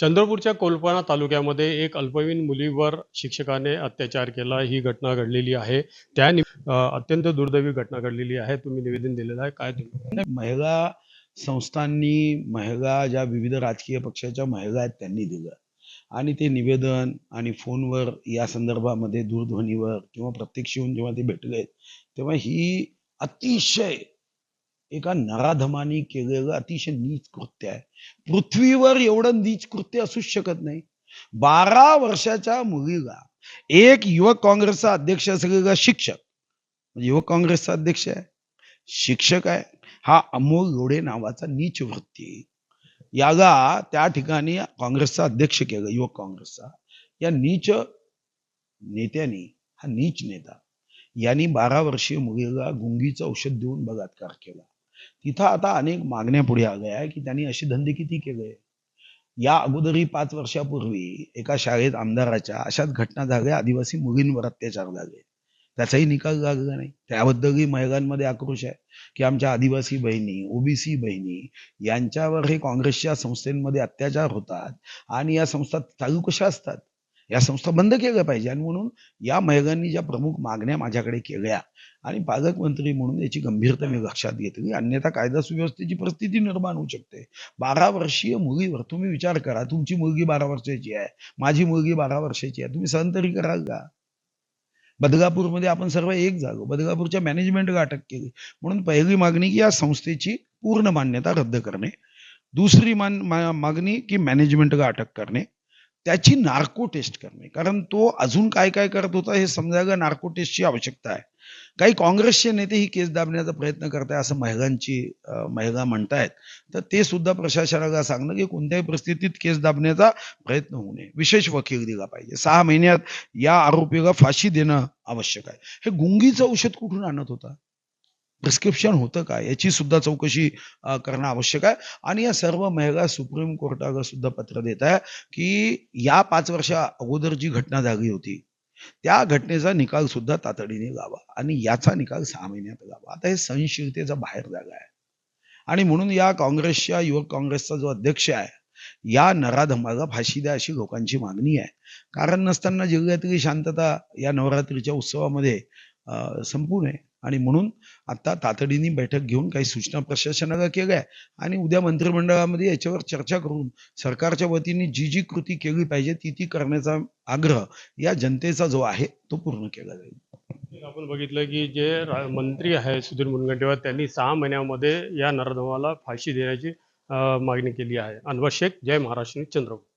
चंद्रपूरच्या कोलपाणा तालुक्यामध्ये एक अल्पवयीन मुलीवर शिक्षकाने अत्याचार केला. ही घटना घडलेली आहे. त्या अत्यंत दुर्दैवी घटना घडलेली आहे. तुम्ही निवेदन दिलेलं आहे. काय तुम्ही महिला संस्थांनी महिला ज्या विविध राजकीय पक्षाच्या महिला आहेत त्यांनी दिलं. आणि ते निवेदन आणि फोनवर या संदर्भामध्ये दूरध्वनीवर किंवा प्रत्यक्ष येऊन जेव्हा ते भेटले तेव्हा ही अतिशय एका नराधमानी केलेलं अतिशय नीच कृत्य आहे. पृथ्वीवर एवढं नीच कृत्य असूच शकत नाही. बारा वर्षाच्या मुलीला एक युवक काँग्रेसचा अध्यक्ष असलेला शिक्षक म्हणजे युवक काँग्रेसचा अध्यक्ष आहे शिक्षक आहे हा अमोल लोढे नावाचा नीच वृत्ती. याला त्या ठिकाणी काँग्रेसचा अध्यक्ष केलं युवक काँग्रेसचा. या नीच नेत्यानी हा नीच नेता यांनी बारा वर्षीय मुलीला गुंगीचं औषध देऊन बलात्कार केला. तिथं आता अनेक मागण्या पुढे आल्या आहे की त्यांनी असे धंदे किती केले? या अगोदरही पाच वर्षापूर्वी एका शाळेत आमदाराच्या अशाच घटना झाल्या. आदिवासी मुलींवर अत्याचार झाले. त्याचाही निकाल लागला नाही. त्याबद्दलही महिलांमध्ये आक्रोश आहे की आमच्या आदिवासी बहिणी ओबीसी बहिणी यांच्यावर हे काँग्रेसच्या संस्थेमध्ये अत्याचार होतात आणि या संस्था चालू कशा असतात? या संस्था बंद केल्या पाहिजे. आणि म्हणून या महिलांनी ज्या प्रमुख मागण्या माझ्याकडे केल्या आणि पालकमंत्री म्हणून याची गंभीरता मी लक्षात घेतली. अन्यथा कायदा सुव्यवस्थेची परिस्थिती निर्माण होऊ शकते. बारा वर्षीय मुलीवर तुम्ही विचार करा. तुमची मुलगी बारा वर्षाची आहे. माझी मुलगी बारा वर्षाची आहे. तुम्ही सहन तरी कराल का? बदलापूरमध्ये आपण सर्व एक जागो. बदलापूरच्या मॅनेजमेंटला अटक केली. म्हणून पहिली मागणी की या संस्थेची पूर्ण मान्यता रद्द करणे. दुसरी मान मागणी की मॅनेजमेंटला अटक करणे. त्याची नार्को टेस्ट करणे. कारण तो अजून काय काय करत होता हे समजायला नार्को टेस्टची आवश्यकता आहे. काही काँग्रेसचे नेते ही केस दाबण्याचा प्रयत्न करत आहे असं महिलांची महिला म्हणतायत. तर ते सुद्धा प्रशासनाला सांगणं की कोणत्याही परिस्थितीत केस दाबण्याचा प्रयत्न होऊ नये. विशेष वकील दिला पाहिजे. सहा महिन्यात या आरोपीला फाशी देणं आवश्यक आहे. हे गुंगीचं औषध कुठून आणत होता? प्रिस्क्रिप्शन होतं का? याची सुद्धा चौकशी करणं आवश्यक आहे. आणि या सर्व महिला सुप्रीम कोर्टाला सुद्धा पत्र देत आहे की या पाच वर्षा अगोदर जी घटना झाली होती त्या घटनेचा निकाल सुद्धा तातडीने गावा आणि याचा निकाल सहा महिन्यात गावा. आता हे सहनशीलतेचा बाहेर जागा आहे. आणि म्हणून या काँग्रेसच्या युवक काँग्रेसचा जो अध्यक्ष आहे या नराधमाला फाशी द्या अशी लोकांची मागणी आहे. कारण नसताना जिल्ह्यातली शांतता या नवरात्रीच्या उत्सवामध्ये संपूर्ण आहे. आणि म्हणून आता तातडीने बैठक घेऊन काही सूचना प्रशासनाला केल्या आहे आणि उद्या मंत्रिमंडळामध्ये याच्यावर चर्चा करून सरकारच्या वतीने जी जी कृती केली पाहिजे ती ती करण्याचा आग्रह या जनतेचा जो आहे तो पूर्ण केला जाईल. आपण बघितलं की जे मंत्री आहे सुधीर मुनगंटीवार त्यांनी सहा महिन्यामध्ये या नरधमाला फाशी देण्याची मागणी केली आहे. अनवर शेख जय महाराष्ट्र चंद्रपूर.